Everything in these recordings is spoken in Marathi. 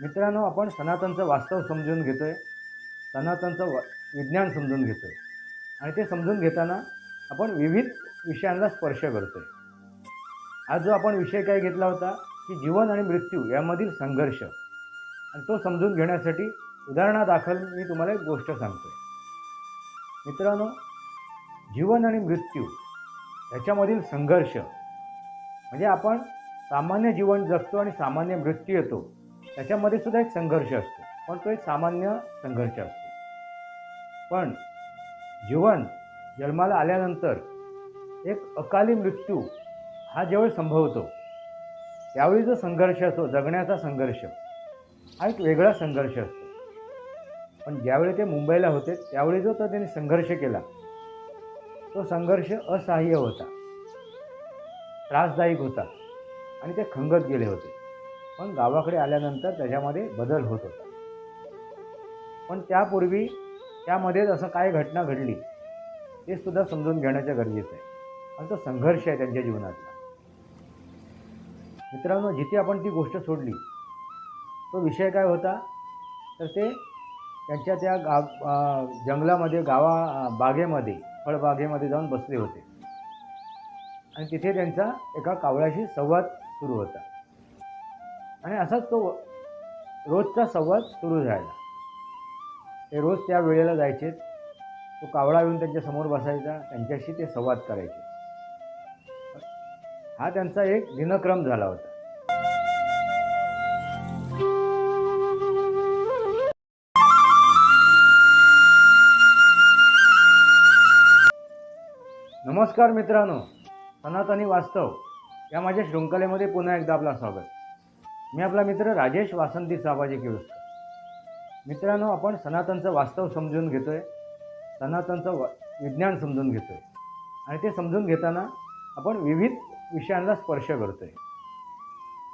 मित्रांनो आपण सनातनचं वास्तव समजून घेतो आहे सनातनचं व विज्ञान समजून घेतो आहे आणि ते समजून घेताना आपण विविध विषयांना स्पर्श करतो आहे आज जो आपण विषय काय घेतला होता की जीवन आणि मृत्यू यामधील संघर्ष. आणि तो समजून घेण्यासाठी उदाहरणादाखल मी तुम्हाला एक गोष्ट सांगतो आहे मित्रांनो जीवन आणि मृत्यू याच्यामधील संघर्ष. म्हणजे आपण सामान्य जीवन जगतो आणि सामान्य मृत्यू येतो. त्याच्यामध्ये सुद्धा एक संघर्ष असतो. पण तो एक सामान्य संघर्ष असतो. पण जीवन जन्माला आल्यानंतर एक अकाली मृत्यू हा ज्यावेळी संभवतो त्यावेळी जो संघर्ष असतो जगण्याचा संघर्ष हा एक वेगळा संघर्ष असतो. पण ज्यावेळी ते मुंबईला होते त्यावेळी जो तो त्यांनी संघर्ष केला तो संघर्ष असहाय्य होता त्रासदायक होता आणि ते खंगत गेले होते. पण गावाकडे आल्यानंतर त्याच्यामध्ये बदल होत होता. पण त्यापूर्वी त्यामध्येच असं काय घटना घडली ते सुद्धा समजून घेण्याच्या गरजेचं आहे. आणि तो संघर्ष आहे त्यांच्या जीवनातला. मित्रांनो जिथे आपण ती गोष्ट सोडली तो विषय काय होता? तर ते त्यांच्या त्या गाव जंगलामध्ये गावा बागेमध्ये फळबागेमध्ये जाऊन बसले होते. आणि तिथे त्यांचा एका कावळ्याशी संवाद सुरू होता. आणि असाच तो रोजचा संवाद सुरू झाला ते रोज त्या वेळेला जायचे. तो कावळा येऊन त्यांच्यासमोर बसायचा. त्यांच्याशी ते संवाद करायचे. हा त्यांचा एक दिनक्रम झाला होता. नमस्कार मित्रांनो. सनातनी वास्तव या माझ्या शृंखलेमध्ये पुन्हा एकदा आपला स्वागत. मी आपला मित्र राजेश वासंती साबाजी किळुसकर मित्रांनो आपण सनातनचं वास्तव समजून घेतोय. सनातनचं व विज्ञान समजून घेतोय. आणि ते समजून घेताना आपण विविध विषयांना स्पर्श करतोय.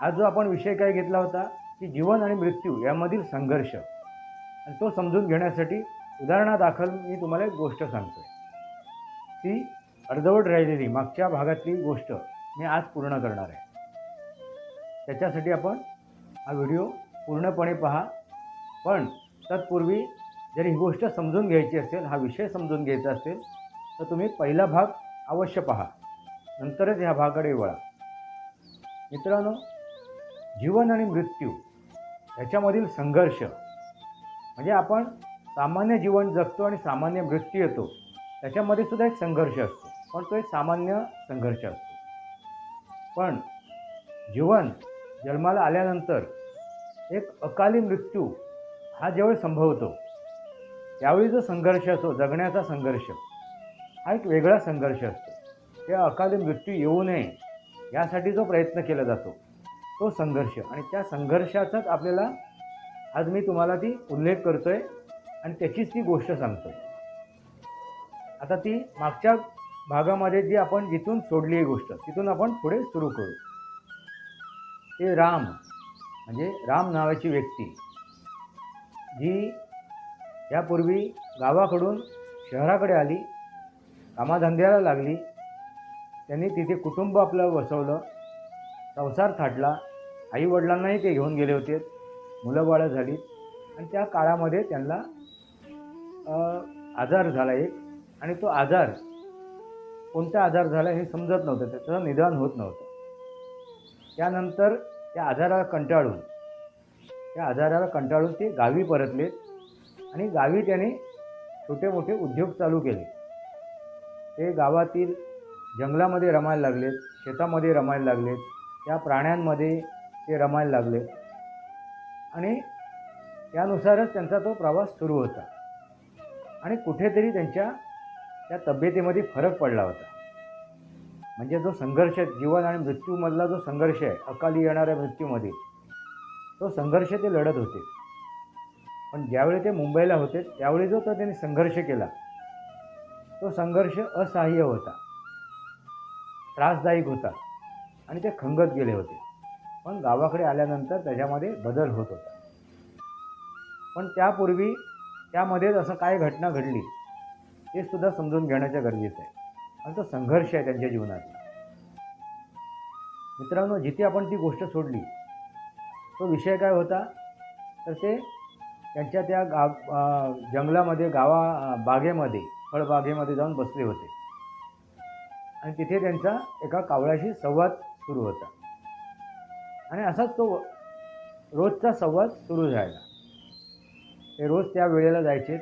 आज जो आपण विषय काय घेतला होता की जीवन आणि मृत्यू यामधील संघर्ष. आणि तो समजून घेण्यासाठी उदाहरणादाखल मी तुम्हाला एक गोष्ट सांगतोय. ती अर्धवट राहिलेली मागच्या भागातली गोष्ट मी आज पूर्ण करणार आहे. त्याच्यासाठी आपण हा व्हिडिओ पूर्णपणे पहा. पण तत्पूर्वी जर ही गोष्ट समजून घ्यायची असेल हा विषय समजून घ्यायचा असेल तर तुम्ही पहिला भाग अवश्य पहा. नंतरच ह्या भागाकडे वळा. मित्रांनो जीवन आणि मृत्यू याच्यामधील संघर्ष म्हणजे आपण सामान्य जीवन जगतो आणि सामान्य मृत्यू येतो त्याच्यामध्ये सुद्धा एक संघर्ष असतो. पण तो एक सामान्य संघर्ष असतो. पण जीवन जन्माला आल्यानंतर एक अकाली मृत्यू हा ज्यावेळी संभवतो त्यावेळी जो संघर्ष असतो जगण्याचा संघर्ष हा एक वेगळा संघर्ष असतो. त्या अकाली मृत्यू येऊ नये यासाठी जो प्रयत्न केला जातो तो संघर्ष. आणि त्या संघर्षाचाच आपल्याला आज मी तुम्हाला ती उल्लेख करतो आहे आणि त्याचीच ती गोष्ट सांगतो आता ती मागच्या भागामध्ये जी आपण जिथून सोडली ही गोष्ट तिथून आपण पुढे सुरू करू. ते राम म्हणजे राम नावाची व्यक्ती जी यापूर्वी गावाकडून शहराकडे आली कामाधंद्याला लागली. त्यांनी तिथे कुटुंब आपलं बसवलं संसार थाटला. आईवडिलांनाही ते घेऊन गेले होते. मुलं बाळं झाली. आणि त्या काळामध्ये त्यांना आजार झाला एक. आणि तो आजार कोणता आजार झाला हे समजत नव्हतं. त्याचं निदान होत नव्हतं. त्यानंतर त्या आजाराला कंटाळून त्या आजाराला कंटाळून ते गावी परतले आणि गावी त्याने छोटे मोठे उद्योग चालू केले. ते गावातील जंगलामध्ये रमायला लागलेत शेतामध्ये रमायला लागलेत त्या प्राण्यांमध्ये ते रमायला लागले आणि त्यानुसारच त्यांचा तो प्रवास सुरू होता आणि कुठेतरी त्यांच्या त्या तब्येतीमध्ये फरक पडला होता. म्हणजे जो संघर्ष जीवन आणि मृत्यूमधला जो संघर्ष आहे अकाली येणाऱ्या मृत्यूमध्ये तो संघर्ष ते लढत होते. पण ज्यावेळी ते मुंबईला होते त्यावेळी जो तो त्यांनी संघर्ष केला तो संघर्ष असहाय्य होता. त्रासदायक होता आणि ते खंगत गेले होते. पण गावाकडे आल्यानंतर त्याच्यामध्ये बदल होत होता. पण त्यापूर्वी त्यामध्येच असं काय घटना घडली ते सुद्धा समजून घेण्याच्या गरजेचं आहे. आणि तो संघर्ष आहे त्यांच्या जीवनात. मित्रांनो जिथे आपण ती गोष्ट सोडली तो विषय काय होता? तर ते त्यांच्या त्या गाव जंगलामध्ये गावा बागेमध्ये फळबागेमध्ये जाऊन बसले होते. आणि तिथे त्यांचा एका कावळ्याशी संवाद सुरू होता. आणि असाच तो रोजचा संवाद सुरू झाला ते रोज त्या वेळेला जायचे.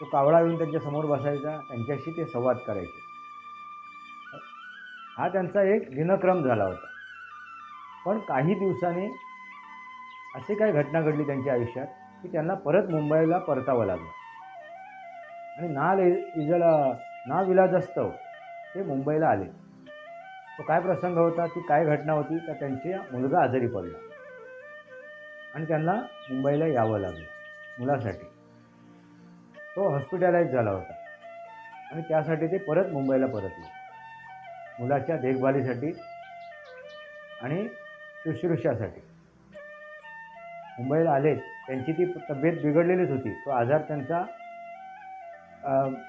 तो कावळा येऊन त्यांच्यासमोर बसायचा. त्यांच्याशी ते संवाद करायचे. हा त्यांचा एक दिनक्रम झाला होता. पण काही दिवसांनी अशी काही घटना घडली त्यांच्या आयुष्यात की त्यांना परत मुंबईला परतावं लागलं. आणि ना इजला ना विलाजस्तव ते मुंबईला आले. तो काय प्रसंग होता ती काय घटना होती तर त्यांची मुलगा आजारी पडला. आणि त्यांना मुंबईला यावं लागलं मुलासाठी. तो हॉस्पिटलाइज झाला होता. आणि त्यासाठी ते परत मुंबईला परतले. मुलाच्या देखभालीसाठी आणि शुश्रूषासाठी. मुंबईला आले त्यांची ती तब्येत बिघडलेलीच होती. तो आजार त्यांचा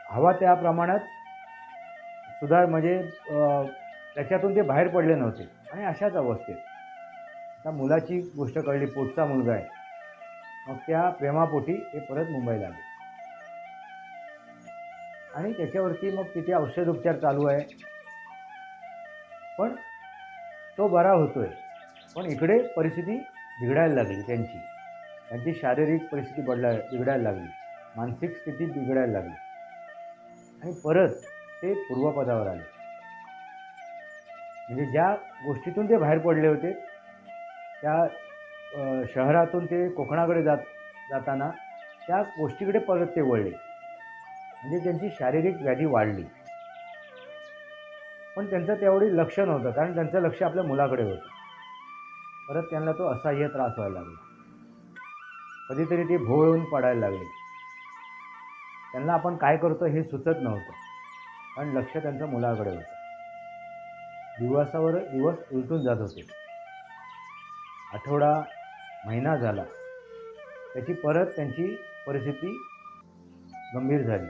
हवा त्या प्रमाणात सुधार म्हणजे त्याच्यातून ते बाहेर पडले नव्हते. आणि अशाच अवस्थेत त्या मुलाची गोष्ट कळली पोटचा मुलगा आहे. मग त्या प्रेमापोटी ते परत मुंबईला आले. आणि त्याच्यावरती मग तिथे औषधोपचार चालू आहे. पण तो बरा होतोय. पण इकडे परिस्थिती बिघडायला लागली त्यांची. त्यांची शारीरिक परिस्थिती बदला बिघडायला लागली. मानसिक स्थिती बिघडायला लागली. आणि परत ते पूर्वपदावर आले. म्हणजे ज्या गोष्टीतून ते बाहेर पडले होते त्या शहरातून ते कोकणाकडे जात जाताना त्या गोष्टीकडे परत ते वळले. म्हणजे त्यांची शारीरिक व्याधी वाढली. पण त्यांचं तेवढी लक्ष नव्हतं कारण त्यांचं लक्ष आपल्या मुलाकडे होतं. परत त्यांना तो असह्य त्रास व्हायला लागला. कधीतरी ते भोळून पडायला लागले. त्यांना आपण काय करतो हे सुचत नव्हतं कारण लक्ष त्यांचं मुलाकडे होतं. दिवसावर दिवस उलटून जात होते. आठवडा महिना झाला. त्याची परत त्यांची परिस्थिती गंभीर झाली.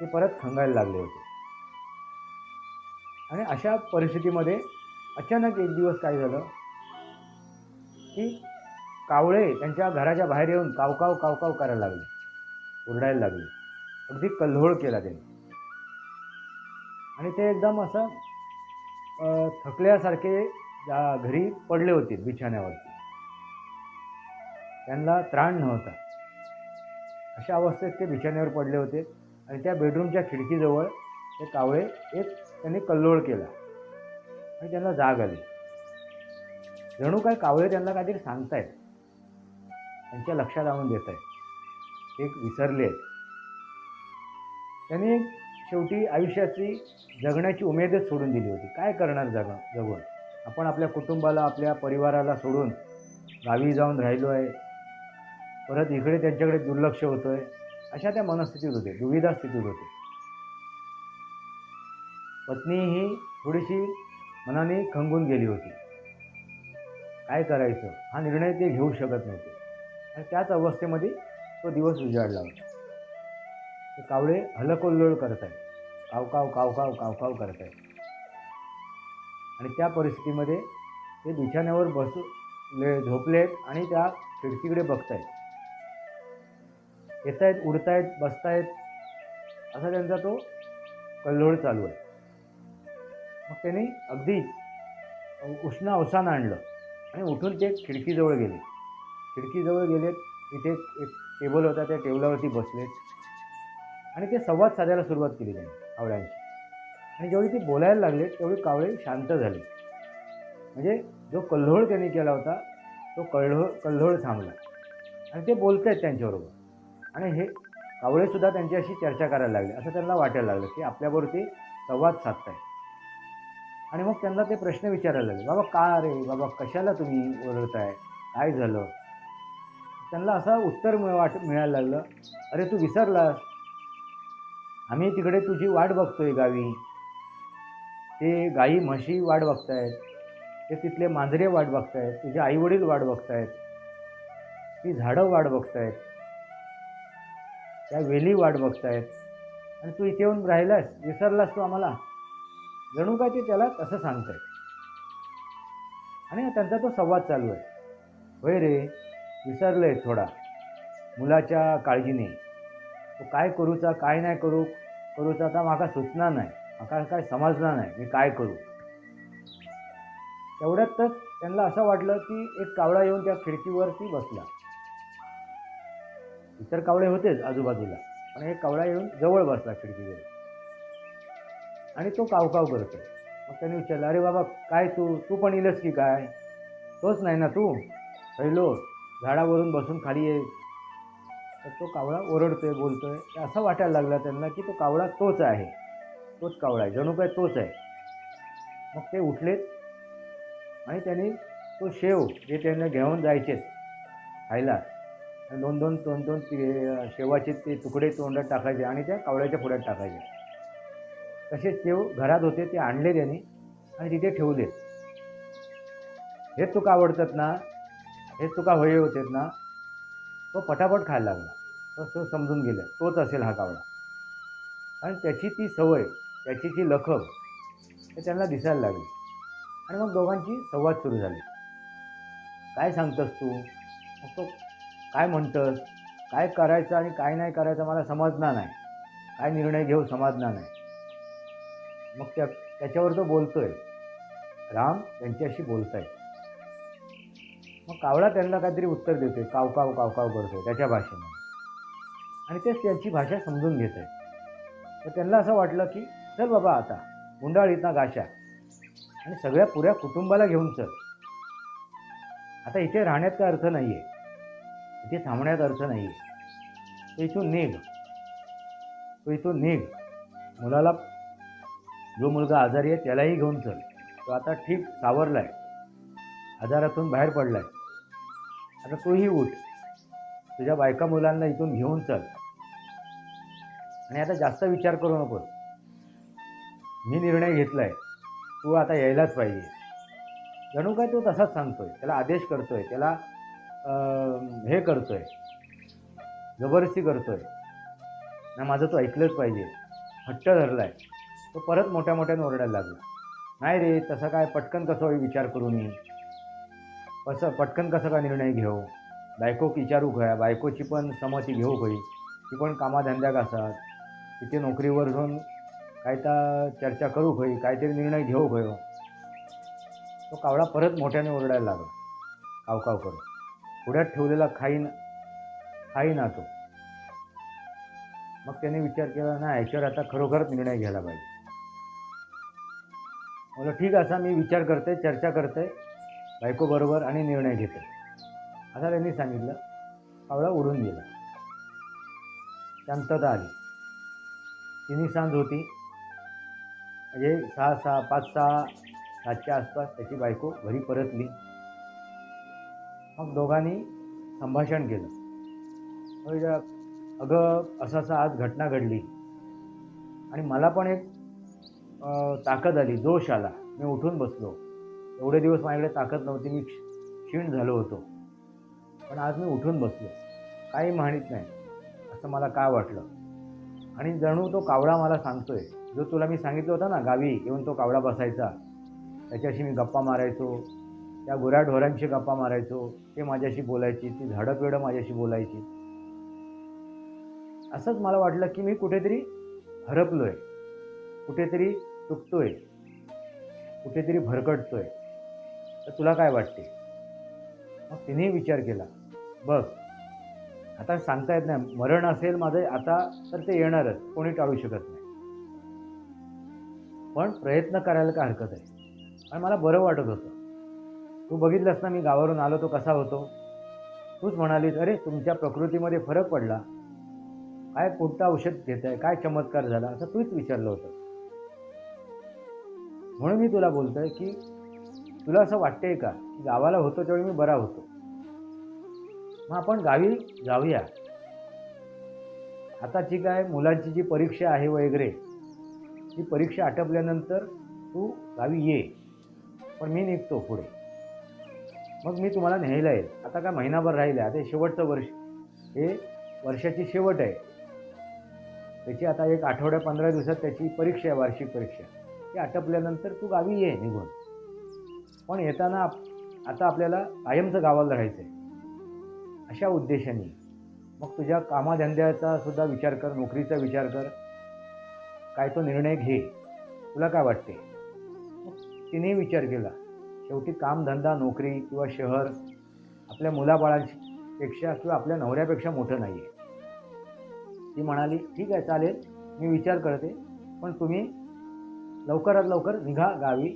ते परत खंगायला लागले होते. आणि अशा परिस्थितीमध्ये अचानक एक दिवस काय झालं? की कावळे त्यांच्या घराच्या बाहेर येऊन कावकाव कावकाव करायला लागले. ओरडायला लागले. अगदी कल्होळ केला त्यांनी. आणि ते एकदम असं थकल्यासारखे घरी पडले होते बिछाण्यावरती. त्यांना त्राण नव्हता. अशा अवस्थेत ते बिछाण्यावर पडले होते. आणि त्या बेडरूमच्या खिडकीजवळ ते कावळे एक त्यांनी कल्लोळ केला. आणि त्यांना जाग आली. जणू काय कावळे त्यांना काहीतरी सांगतायत. त्यांच्या लक्षात आणून देत आहेत एक विसरले आहेत. त्यांनी शेवटी आयुष्याची जगण्याची उमेदच सोडून दिली होती. काय करणार जग जगून? आपण आपल्या कुटुंबाला आपल्या परिवाराला सोडून गावी जाऊन राहिलो आहे. परत इकडे त्यांच्याकडे दुर्लक्ष होतो आहे अशा त्या मनस्थितीत होते. दुविधा स्थितीत होते. पत्नी ही थोडीशी मनाने खंगून गेली होती. काय करायचं? हा निर्णय ते घेऊ शकत नव्हते. आणि त्याच अवस्थेमध्ये तो दिवस उजाडला होता. ते कावळे हलकोल्लोळ करत आहेत कावकाव कावकाव कावकाव करत आहेत आणि त्या परिस्थितीमध्ये ते बिछाण्यावर बसले झोपलेत आणि त्या खिडकीकडे बघतायत. येत आहेत उडतायत बसतायत असा त्यांचा तो कल्लोळ चालू आहे. मग त्यांनी अगदी उष्ण अवसान आणलं आणि उठून ते खिडकीजवळ गेले. खिडकीजवळ गेलेत तिथे एक टेबल होता त्या टेबलावरती बसलेत आणि ते संवाद साधायला सुरुवात केली त्यांनी कावळ्यांची आणि जेवढी ती बोलायला लागले तेवढी कावळे शांत झाली. म्हणजे जो कल्होळ त्यांनी केला होता तो कल्होळ कल्होळ थांबला. आणि ते बोलत आहेत त्यांच्याबरोबर. आणि हे कावळेसुद्धा त्यांच्याशी चर्चा करायला लागले. असं त्यांना वाटायला लागलं की आपल्याबरोबर ते संवाद साधताय आणि मग त्यांना ते प्रश्न विचारायला लागले बाबा का रे? बाबा कशाला तुम्ही ओरडताय? काय झालं? त्यांना असं उत्तर मिळ वाट मिळायला लागलं अरे तू विसरलास. आम्ही तिकडे तुझी वाट बघतोय गावी. ते गाई म्हशी वाट बघतायत. ते तिथले मांजरे वाट बघतायत. तुझे आईवडील वाट बघतायत. ती झाडं वाट बघतायत. त्या वेली वाट बघतायत. आणि तू इथे येऊन राहिलास? विसरलास तू आम्हाला? जणू काय ते त्याला तसं सांगतायत आणि त्यांचा तो संवाद चालू आहे. होय रे विसरलंय थोडा. मुलाच्या काळजीने. तो काय करूचा काय नाही करू? करूचा आता माका सुचना नाही. माका काय समजणार नाही मी काय करू? तेवढ्यातच त्यांना असं वाटलं की एक कावळा येऊन त्या खिडकीवरती बसला. इतर कावळे होतेच आजूबाजूला पण एक कावळा येऊन जवळ बसला खिडकीवर. आणि तो कावकाव करतो मग त्याने विचारलं अरे बाबा काय तू तू पण येलस की काय? तोच नाही ना तू. पहिलो झाडावरून बसून खाली ये. तर तो कावळा ओरडतोय बोलतोय. आहे असं वाटायला लागला त्यांना की तो कावळा तोच आहे. तोच कावळा आहे. जणू काय तोच आहे. मग ते उठलेत आणि त्यांनी तो शेव जे त्यांना घेऊन जायचे खायला दोन दोन दोन दोन शेवाचे ते तुकडे तोंडात टाकायचे आणि त्या कावळ्याच्या पुढ्यात टाकायचे. तसेच ते घरात होते ते आणले त्याने आणि तिथे ठेवले. हेच तुका आवडतात ना? हेच तुका हवे होतेत ना? तो पटापट खायला लागला. तो तो समजून गेला तोच असेल हा कावळा. आणि त्याची ती सवय त्याची ती लखब ते त्यांना दिसायला लागली. आणि मग दोघांची संवाद सुरू झाली. काय सांगतस तू? मग तो काय म्हणतंस? काय करायचं आणि काय नाही करायचं मला समजणार नाही. काय निर्णय घेऊ समजणार नाही. मग त्या त्याच्यावर तो बोलतोय. राम त्यांच्याशी बोलताय मग कावळा त्यांना काहीतरी उत्तर देतोय. कावकाव कावकाव करतोय त्याच्या भाषेमध्ये. आणि तेच त्यांची भाषा समजून घेत आहे तर त्यांना असं वाटलं की चल बाबा आता गुंडाळीत ना गाशा. आणि सगळ्या पुऱ्या कुटुंबाला घेऊन चल. आता इथे राहण्यात काय अर्थ नाही आहे इथे थांबण्यात अर्थ नाही आहे तो इथून निघ. तो इथून निघ. मुलाला जो मुलगा आजारी आहे त्यालाही घेऊन चल. तो आता ठीक सावरला आहे आजारातून बाहेर पडला आहे आता तोही उठ. तुझ्या बायका मुलांना इथून घेऊन चल. आणि आता जास्त विचार करू नकोस मी निर्णय घेतला आहे तू आता यायलाच पाहिजे. जणू काय तो तसाच सांगतोय. त्याला आदेश करतोय. त्याला हे करतोय. जबरदस्ती करतोय. ना माझं तो ऐकलंच पाहिजे. हट्ट धरला आहे तो परत मोठ्या मोठ्याने ओरडायला लागला. नाही रे तसं काय पटकन कसं होईल विचार करू मी कसं पटकन कसं काय निर्णय घेऊ? बायकोक विचारू घ्या बायकोची पण समती घेऊ खंय ती पण कामाधंद्याक असतात तिथे नोकरीवर जाऊन काय तर चर्चा करू खंय काहीतरी निर्णय घेऊ खंय तो कावळा परत मोठ्याने ओरडायला लागला. कावकाव करून पुढ्यात ठेवलेला खाईन खाईना तो. मग त्याने विचार केला ना याच्यावर आता खरोखरच निर्णय घ्यायला पाहिजे. म्हणलं ठीक असा मी विचार करते चर्चा करते बायकोबरोबर आणि निर्णय घेते असं त्यांनी सांगितलं. कावळा उडून गेला. शांतता आली. तिन्ही सांज होती. म्हणजे सहा सहा पाच सहा सातच्या आसपास त्याची बायको घरी परतली. मग दोघांनी संभाषण केलं. अगं असं असं आज घटना घडली. आणि मला पण एक ताकद आली जोश आला. मी उठून बसलो. एवढे दिवस माझ्याकडे ताकद नव्हती मी क्षीण झालो होतो. पण आज मी उठून बसलो. काही म्हणत नाही. असं मला काय वाटलं? आणि जणू तो कावळा मला सांगतोय. जो तुला मी सांगितलं होतं ना गावी येऊन तो कावळा बसायचा. त्याच्याशी मी गप्पा मारायचो. त्या गुऱ्हाढोरांशी गप्पा मारायचो. ते माझ्याशी बोलायची. ती झाडं माझ्याशी बोलायची. असंच मला वाटलं की मी कुठेतरी हरपलो आहे कुठेतरी तुटतोय कुठेतरी भरकटतोय. तर तुला काय वाटते? मग तिनेही विचार केला. बघ आता सांगता येत नाही. मरण असेल माझं आता तर ते येणारच. कोणी टाळू शकत नाही. पण प्रयत्न करायला काय हरकत आहे? आणि मला बरं वाटत होतं. तू बघितलंस ना मी गावावरून आलो तो कसा होतो? तूच म्हणालीस अरे तुमच्या प्रकृतीमध्ये फरक पडला. काय कोणतं औषध घेत आहे काय चमत्कार झाला? असं तूच विचारलं होतं. म्हणून मी तुला बोलतोय की तुला असं वाटतंय का की गावाला होतो त्यावेळी मी बरा होतो? मग आपण गावी जाऊया. आताची काय मुलांची जी परीक्षा आहे वगैरे ती परीक्षा आटपल्यानंतर तू गावी ये. पण मी निघतो पुढे. मग मी तुम्हाला न्यायला येईल. आता काय महिनाभर राहिलं आता हे शेवटचं वर्ष. हे वर्षाची शेवट आहे. त्याची आता एक आठवड्या पंधरा दिवसात त्याची परीक्षा आहे वार्षिक परीक्षा. ते आटपल्यानंतर तू गावी ये निघून. पण येताना आप- आता आपल्याला कायमचं गावाला राहायचं आहे अशा उद्देशाने. मग तुझ्या कामाधंद्याचा सुद्धा विचार कर नोकरीचा विचार कर. काय तो निर्णय घे. तुला काय वाटते तिने विचार केला. शेवटी कामधंदा नोकरी किंवा शहर आपल्या मुलाबाळांपेक्षा किंवा आपल्या नवऱ्यापेक्षा मोठं नाही आहे ती म्हणाली ठीक आहे चालेल. मी विचार करते. पण तुम्ही लवकरात लवकर निघा गावी.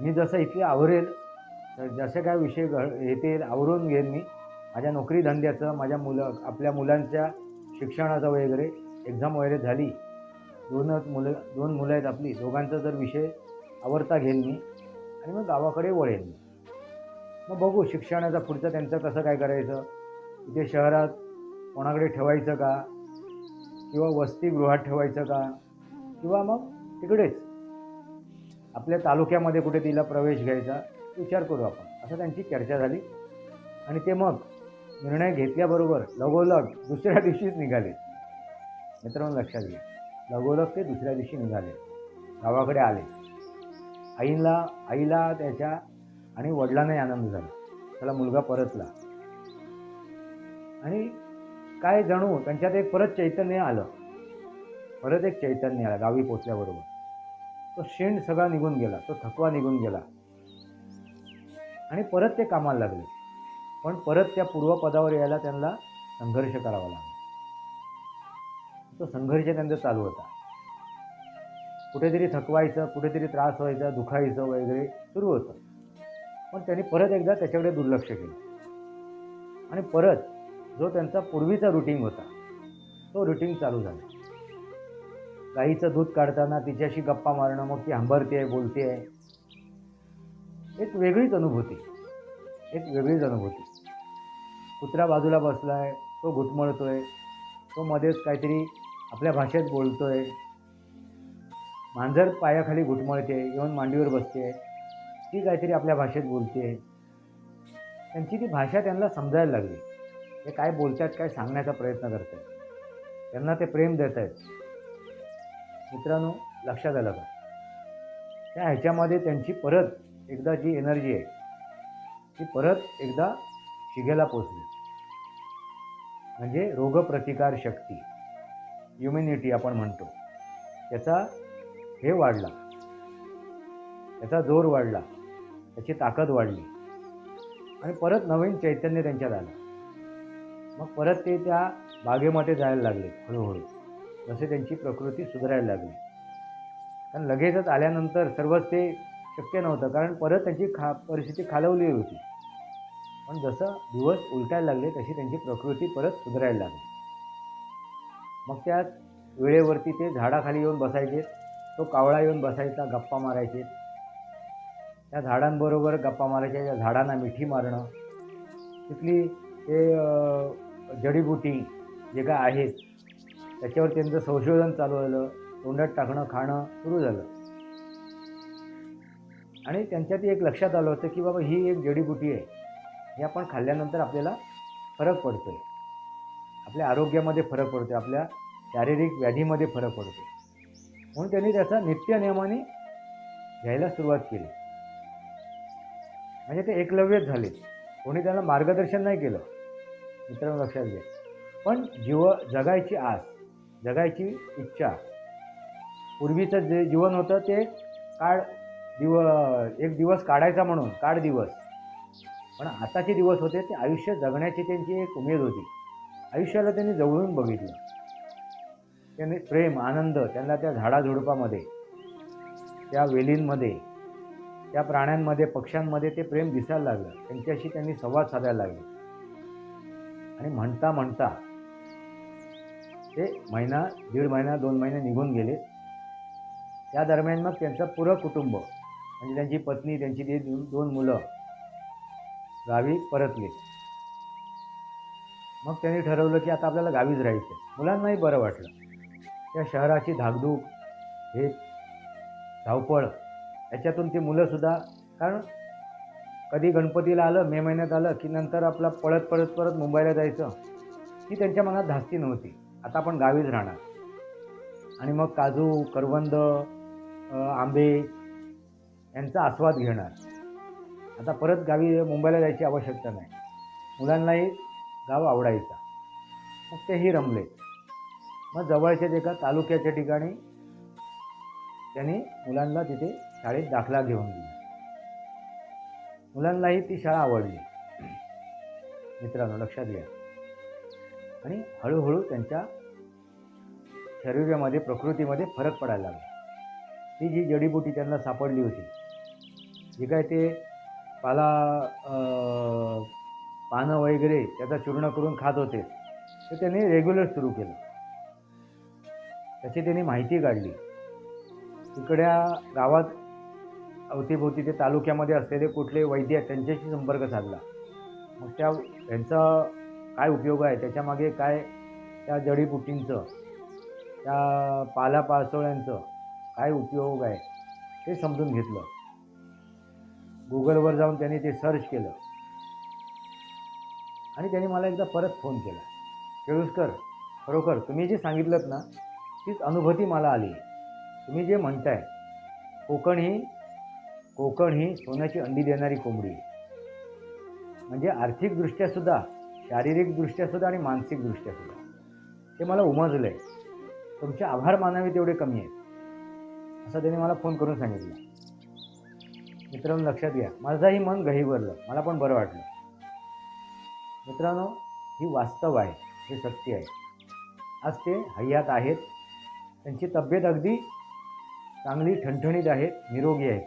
मी जसं इथे आवरेल तर जसे काय विषय घड येतील आवरून घेईन मी. माझ्या नोकरी धंद्याचं माझ्या मुलं आपल्या मुलांच्या शिक्षणाचं वगैरे एक्झाम वगैरे झाली. दोनच मुलं दोन मुलं आहेत आपली. दोघांचा जर विषय आवडता घेईन मी आणि मग गावाकडे वळेन मी. मग बघू शिक्षणाचा पुढचं त्यांचं कसं काय करायचं? इथे शहरात कोणाकडे ठेवायचं का? किंवा वसतिगृहात ठेवायचं का? किंवा मग तिकडेच. आपल्या तालुक्यामध्ये कुठे तिला प्रवेश घ्यायचा विचार करू आपण. असं त्यांची चर्चा झाली. आणि ते मग निर्णय घेतल्याबरोबर लगोलग दुसऱ्या दिवशीच निघाले. मित्रांनो लक्षात घ्या. लगोलग ते दुसऱ्या दिवशी निघाले. गावाकडे आले. आईला आईला त्याच्या आणि वडिलांनाही आनंद झाला. त्याला मुलगा परतला. आणि काय जाणू त्यांच्यात एक परत चैतन्य आलं. परत एक चैतन्य आला गावी पोचल्याबरोबर. तो शेण सगळा निघून गेला तो थकवा निघून गेला. आणि परत ते कामाला लागले. पण परत त्या पूर्वपदावर यायला त्यांना संघर्ष करावा लागला. तो संघर्ष त्यांचा चालू होता. कुठेतरी थकवायचं कुठेतरी त्रास व्हायचा दुखायचं वगैरे सुरू होतं. पण त्यांनी परत एकदा त्याच्याकडे दुर्लक्ष केलं. आणि परत जो त्यांचा पूर्वीचा रुटीन होता तो रुटीन चालू झाला. गाईचं दूध काढताना तिच्याशी गप्पा मारणं मग ती हंबरते आहे बोलते. आहे एक वेगळीच अनुभूती. एक वेगळीच अनुभूती. कुत्रा बाजूला बसला आहे तो घुटमळतो आहे तो मध्येच काहीतरी आपल्या भाषेत बोलतो आहे मांजर पायाखाली घुटमळते येऊन मांडीवर बसते. ती काहीतरी आपल्या भाषेत बोलते. त्यांची ती भाषा त्यांना समजायला लागली. ते काय बोलतात काय सांगण्याचा प्रयत्न करत आहेत त्यांना ते प्रेम देत आहेत मित्रांनो लक्षात आलं का? त्या ह्याच्यामध्ये त्यांची परत एकदा जी एनर्जी आहे ती परत एकदा शिगेला पोचली म्हणजे रोगप्रतिकार शक्ती इम्युनिटी आपण म्हणतो त्याचा हे वाढला. त्याचा जोर वाढला त्याची ताकद वाढली. आणि परत नवीन चैतन्य त्यांच्यात आलं. मग परत ते त्या बागेमध्ये जायला लागले हळूहळू. जसे त्यांची प्रकृती सुधारायला लागली. कारण लगेचच आल्यानंतर सर्वच ते शक्य नव्हतं. कारण परत त्यांची खा परिस्थिती खालवली होती. पण जसं दिवस उलटायला लागले तशी त्यांची प्रकृती परत सुधारायला लागली. मग त्या वेळेवरती ते झाडाखाली येऊन बसायचे. तो कावळा येऊन बसायचा गप्पा मारायचे. त्या झाडांबरोबर गप्पा मारायच्या त्या झाडांना मिठी मारणं. तिथली ते जडीबुटी जे काय आहेत त्याच्यावर त्यांचं संशोधन चालू झालं तोंडात टाकणं खाणं सुरू झालं. आणि त्यांच्यात एक लक्षात आलं होतं की बाबा ही एक जडीबुटी आहे. हे आपण खाल्ल्यानंतर आपल्याला फरक पडतो आहे आपल्या आरोग्यामध्ये फरक पडतो आपल्या शारीरिक व्याधीमध्ये फरक पडतो म्हणून त्यांनी त्याचा नित्य नियमाने घ्यायला सुरुवात केली. म्हणजे ते एकलव्यच झाले. कोणी त्यांना मार्गदर्शन नाही केलं. मित्रांनो लक्षात घ्या. पण जीव जगायची आस जगायची इच्छा. पूर्वीचं जे जीवन होतं ते काळ दिव एक दिवस काढायचा म्हणून काढ दिवस. पण आताचे दिवस होते ते आयुष्य जगण्याची त्यांची एक उमेद होती. आयुष्याला त्यांनी जवळून बघितलं. त्यांनी प्रेम आनंद त्यांना त्या झाडाझुडपामध्ये त्या वेलींमध्ये त्या प्राण्यांमध्ये पक्ष्यांमध्ये ते प्रेम दिसायला लागलं. त्यांच्याशी त्यांनी संवाद साधायला लागले. आणि म्हणता म्हणता ते महिना दीड महिना दोन महिने निघून गेले. त्या दरम्यान मग त्यांचं पुरं कुटुंब म्हणजे त्यांची पत्नी त्यांची ते दोन मुलं गावी परतले. मग त्यांनी ठरवलं की आता आपल्याला गावीच राहायचं मुलांनाही बरं वाटलं. त्या शहराची धाकधूक हे धावपळ याच्यातून ती मुलंसुद्धा कारण कधी गणपतीला आलं मे महिन्यात आलं की नंतर आपला पळत पळत परत मुंबईला जायचं ही त्यांच्या मनात धास्ती नव्हती. आता आपण गावीच राहणार. आणि मग काजू करवंद आंबे यांचा आस्वाद घेणार. आता परत गावी मुंबईला जायची आवश्यकता नाही. मुलांनाही गाव आवडायचा. मग तेही रमले. मग जवळच्याच एका तालुक्याच्या ठिकाणी त्यांनी मुलांना तिथे शाळेत दाखला घेऊन दिला. मुलांनाही ती शाळा आवडली. मित्रांनो लक्षात घ्या. आणि हळूहळू त्यांच्या शरीरामध्ये प्रकृतीमध्ये फरक पडायला लागला. ती जी जडीबुटी त्यांना सापडली होती जे काय ते पाला पानं वगैरे त्याचा चूर्ण करून खात होते ते त्यांनी रेग्युलर सुरू केलं. त्याची त्यांनी माहिती काढली. तिकड्या गावात अवतीभोवती ते तालुक्यामध्ये असलेले कुठले वैद्य त्यांच्याशी संपर्क साधला. मग त्या त्यांचा काय उपयोग आहे? त्याच्यामागे काय त्या जडीबुटींचं त्या पालापाचोळ्यांचं काय उपयोग आहे? ते समजून घेतलं. गुगलवर जाऊन त्यांनी ते सर्च केलं. आणि त्यांनी मला एकदा परत फोन केला. केळुसकर खरोखर तुम्ही जे सांगितलं ना तीच अनुभूती मला आली. तुम्ही जे म्हणताय कोकण ही कोकण ही सोन्याची अंडी देणारी कोंबडी. म्हणजे आर्थिकदृष्ट्या सुद्धा शारीरिकदृष्ट्या सुद्धा आणि मानसिकदृष्ट्या सुद्धा. ते मला उमजलं आहे तुमचे आभार मानावे तेवढे कमी आहेत. असं त्यांनी मला फोन करून सांगितलं. मित्रांनो लक्षात घ्या. माझंही मन गहीवरलं मला पण बरं वाटलं. मित्रांनो ही वास्तव आहे. हे सत्य आहे. आज ते हयात आहेत. त्यांची तब्येत अगदी चांगली ठणठणीत आहे निरोगी आहेत.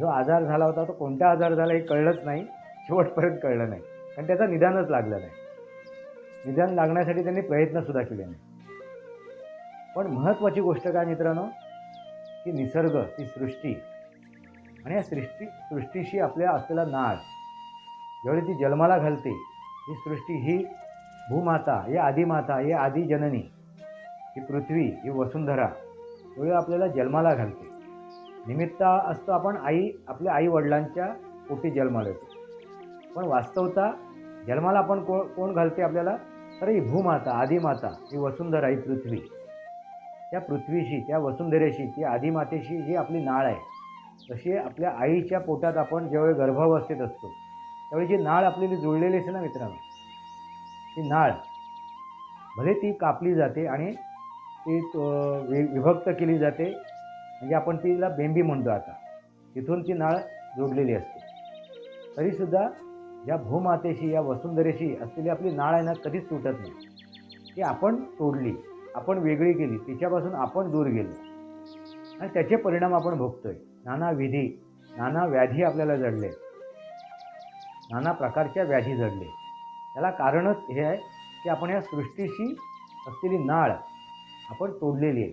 जो आजार झाला होता तो कोणता आजार झाला हे कळलंच नाही. शेवटपर्यंत कळलं नाही. कारण त्याचं निदानच लागलं नाही. निदान लागण्यासाठी त्यांनी प्रयत्नसुद्धा केले नाही. पण महत्त्वाची गोष्ट काय मित्रांनो? की निसर्ग ती सृष्टी. आणि या सृष्टी सृष्टीशी आपल्या असलेला नाळ ज्यावेळी ती जन्माला घालते ही सृष्टी ही भूमाता ही आदिमाता ही आदिजननी ही पृथ्वी ही वसुंधरा त्यावेळी आपल्याला जन्माला घालते. निमित्त असतो आपण आई आपल्या आई वडिलांच्या पोटी जन्माला येतो. पण वास्तवता जन्माला आपण को कोण घालते आपल्याला? तर ही भूमाता आदिमाता ही वसुंधरा ही पृथ्वी. त्या पृथ्वीशी त्या वसुंधरेशी ती आदिमातेशी जी आपली नाळ आहे तशी आपल्या आईच्या पोटात आपण ज्यावेळी गर्भावस्थेत असतो त्यावेळी जी नाळ आपल्याला जुळलेली असते ना मित्रांनो ती नाळ भले ती कापली जाते आणि ती वि- विभक्त केली जाते म्हणजे आपण तिला बेंबी म्हणतो आता तिथून ती नाळ जोडलेली असते. तरीसुद्धा या भूमातेशी या वसुंधरेशी असलेली आपली नाळ आहे ना कधीच तुटत नाही. ती आपण तोडली आपण वेगळी केली तिच्यापासून आपण दूर गेलो. आणि त्याचे परिणाम आपण भोगतोय. नाना विधी नाना व्याधी आपल्याला जडले. नाना प्रकारच्या व्याधी जडले. त्याला कारणच हे आहे की आपण या सृष्टीशी असलेली नाळ आपण तोडलेली आहे.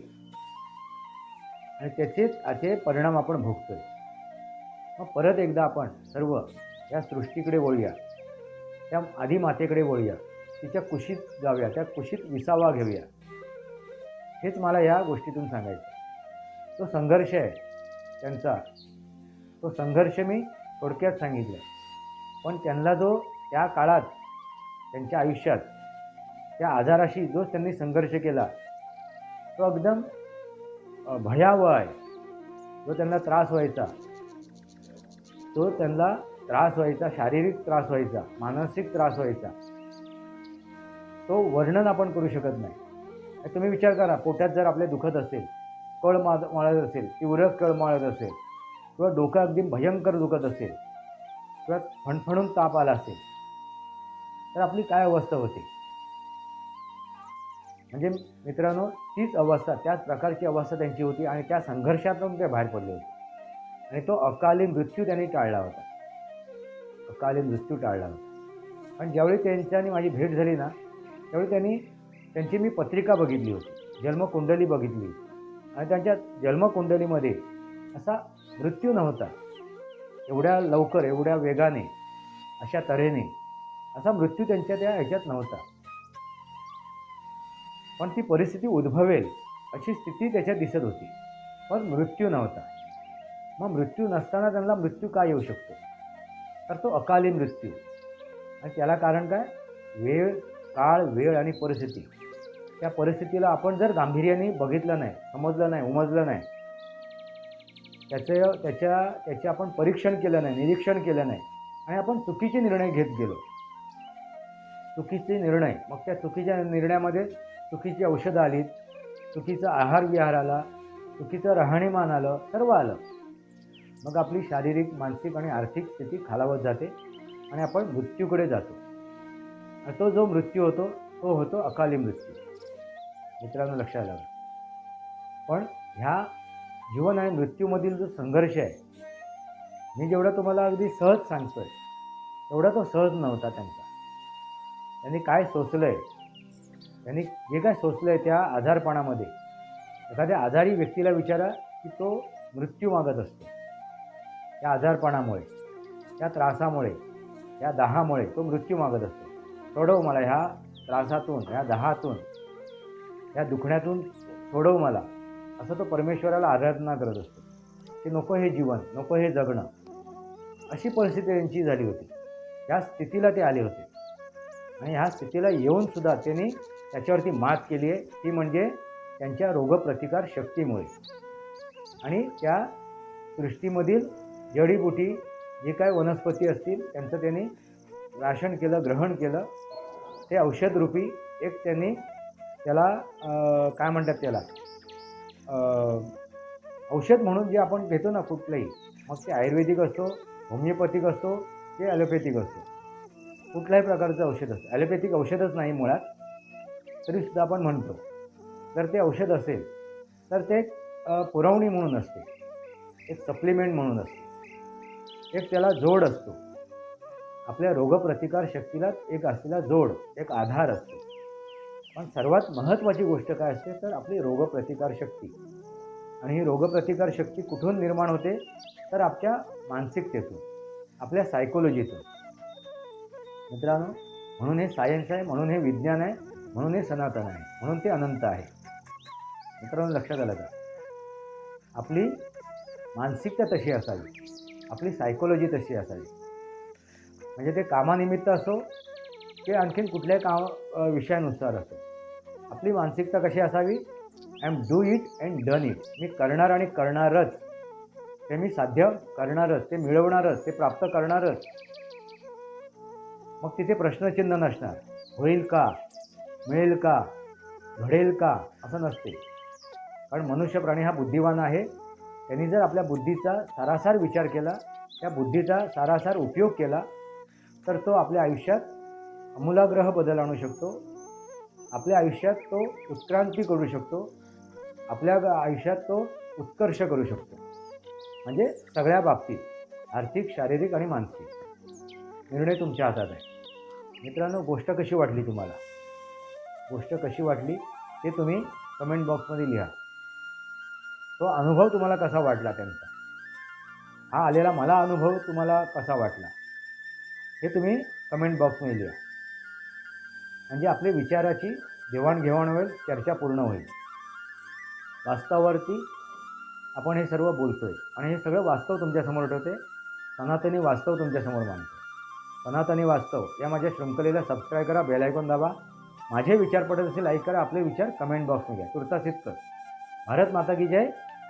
आणि त्याचेच त्याचे परिणाम आपण भोगतोय. मग परत एकदा आपण सर्व या सृष्टीकडे वळूया. त्या आधी मातेकडे वळूया. तिच्या कुशीत जाऊया त्या कुशीत विसावा घेऊया. हेच मला या गोष्टीतून सांगायचं तो संघर्ष आहे त्यांचा. तो संघर्ष मी थोडक्यात सांगितला. पण त्यांना जो त्या काळात त्यांच्या आयुष्यात त्या आजाराशी जो त्यांनी संघर्ष केला तो एकदम भयावह आहे. जो त्यांना त्रास व्हायचा तो त्यांना त्रास व्हायचा शारीरिक त्रास व्हायचा मानसिक त्रास व्हायचा. तो वर्णन आपण करू शकत नाही. तुम्ही विचार करा पोटात जर आपल्या दुखत असेल कळ माळ माळत असेल तीव्र कळ माळत असेल किंवा डोकं अगदी भयंकर दुखत असेल किंवा फणफणून ताप आला असेल तर आपली काय अवस्था होते? म्हणजे मित्रांनो तीच अवस्था त्याच प्रकारची अवस्था त्यांची होती आणि त्या संघर्षातून ते बाहेर पडले होते. आणि तो अकाली मृत्यू त्यांनी टाळला होता. अकाली मृत्यू टाळला. होता आणि ज्यावेळी त्यांच्यानी माझी भेट झाली ना त्यावेळी त्यांनी त्यांची मी पत्रिका बघितली होती जन्मकुंडली बघितली. आणि त्यांच्या जन्मकुंडलीमध्ये असा मृत्यू नव्हता. एवढ्या लवकर एवढ्या वेगाने अशा तऱ्हेने असा मृत्यू त्यांच्या त्या ह्याच्यात नव्हता. पण ती परिस्थिती उद्भवेल अशी स्थिती त्याच्यात दिसत होती. पण मृत्यू नव्हता. मग मृत्यू नसताना त्यांना मृत्यू का येऊ शकतो? तर तो अकाली मृत्यू. आणि त्याला कारण काय? वेळ काळ वेळ आणि परिस्थिती. त्या परिस्थितीला आपण जर गांभीर्याने बघितलं नाही समजलं नाही उमजलं नाही त्याचं त्याच्या त्याचे आपण परीक्षण केलं नाही निरीक्षण केलं नाही आणि आपण चुकीचे निर्णय घेत गेलो. चुकीचे निर्णय. मग त्या चुकीच्या निर्णयामध्ये चुकीची औषधं आलीत चुकीचा आहार विहार आला चुकीचं राहणीमान आलं सर्व आलं. मग आपली शारीरिक मानसिक आणि आर्थिक स्थिती खालावत जाते आणि आपण मृत्यूकडे जातो. आणि तो जो मृत्यू होतो तो होतो अकाली मृत्यू. मित्रांनो लक्षात आलं पण ह्या जीवन आणि मृत्यूमधील जो संघर्ष आहे मी जेवढा तुम्हाला अगदी सहज सांगतोय तेवढा तो सहज नव्हता त्यांचा. त्यांनी काय सोचलं आहे त्यांनी जे काय सोचलं आहे त्या आजारपणामध्ये एखाद्या आजारी व्यक्तीला विचारा की तो मृत्यू मागत असतो. त्या आजारपणामुळे त्या त्रासामुळे त्या दहामुळे तो मृत्यू मागत असतो. सोडव मला ह्या त्रासातून ह्या दहातून ह्या दुखण्यातून सोडव मला असं तो परमेश्वराला आराधना करत असतो. की नको हे जीवन नको हे जगणं. अशी परिस्थिती त्यांची झाली होती. ह्या स्थितीला ते आले होते. आणि ह्या स्थितीला येऊनसुद्धा त्यांनी त्याच्यावरती मात केली आहे. ती म्हणजे त्यांच्या रोगप्रतिकार शक्तीमुळे आणि त्या सृष्टीमधील जडीबुटी जे काय वनस्पती असतील त्यांचं त्यांनी राशन केलं ग्रहण केलं. ते औषधरूपी एक त्यांनी त्याला काय म्हणतात त्याला? औषध म्हणून जे आपण घेतो ना कुठलंही मग ते आयुर्वेदिक असतो होमिओपॅथिक असतो ते ॲलोपॅथिक असतो. कुठल्याही प्रकारचं औषध असतं. ॲलोपॅथिक औषधच नाही मुळात तरीसुद्धा आपण म्हणतो. जर ते औषध असेल तर ते पुरवणी म्हणून असते. एक सप्लिमेंट म्हणून असते. एक त्याला जोड असतो. आपल्या रोगप्रतिकार शक्तीला एक असलेला जोड एक आधार असतो. पण सर्वात महत्त्वाची गोष्ट काय असते? तर आपली रोगप्रतिकार शक्ती. आणि ही रोगप्रतिकार शक्ती कुठून निर्माण होते? तर आपल्या मानसिकतेतून आपल्या सायकोलॉजीतून मित्रांनो म्हणून हे सायन्स आहे म्हणून हे विज्ञान आहे म्हणून हे सनातन आहे म्हणून ते अनंत आहे. मित्रांनो लक्षात आलं का? आपली मानसिकता तशी असावी. आपली सायकोलॉजी तशी असावी. म्हणजे ते कामानिमित्त असो की आणखीन कुठल्याही काम विषयानुसार असो. आपली मानसिकता कशी असावी? I am do it and done it मी करणार आणि करणारच. ते मी साध्य करणारच ते मिळवणारच ते प्राप्त करणारच. मग तिथे प्रश्नचिन्ह नसणार. होईल का? मिळेल का? घडेल का? असं नसते. कारण मनुष्य प्राणी हा बुद्धिवान आहे. त्यांनी जर आपल्या बुद्धीचा सारासार विचार केला त्या बुद्धीचा सारासार उपयोग केला तर तो आपल्या आयुष्यात अमूलाग्रह बदल आणू शकतो. आपल्या आयुष्यात तो उत्क्रांती करू शकतो. आपल्या आयुष्यात तो उत्कर्ष करू शकतो. म्हणजे सगळ्या बाबतीत आर्थिक शारीरिक आणि मानसिक. निर्णय तुमच्या हातात आहे. मित्रांनो गोष्ट कशी वाटली तुम्हाला? गोष्ट कशी वाटली ते तुम्ही कमेंट बॉक्समध्ये लिहा. तो अनुभव तुम्हाला कसा वाटला त्यांचा? हा आलेला मला अनुभव तुम्हाला कसा वाटला? हे तुम्ही कमेंट बॉक्समध्ये लिहा. म्हणजे आपल्या विचाराची देवाणघेवाण होईल चर्चा पूर्ण होईल. वास्तवावरती आपण हे सर्व बोलतो आहे आणि हे सगळं वास्तव तुमच्यासमोर ठेवते. सनातनी वास्तव तुमच्यासमोर मानतो सनातनी वास्तव या माझ्या शृंखलेला सबस्क्राईब करा बेलायकॉन दाबा. माझे विचार पडत असेल लाईक करा. आपले विचार कमेंट बॉक्समध्ये घ्या. तुर्तास इतकं भारत माता की जय.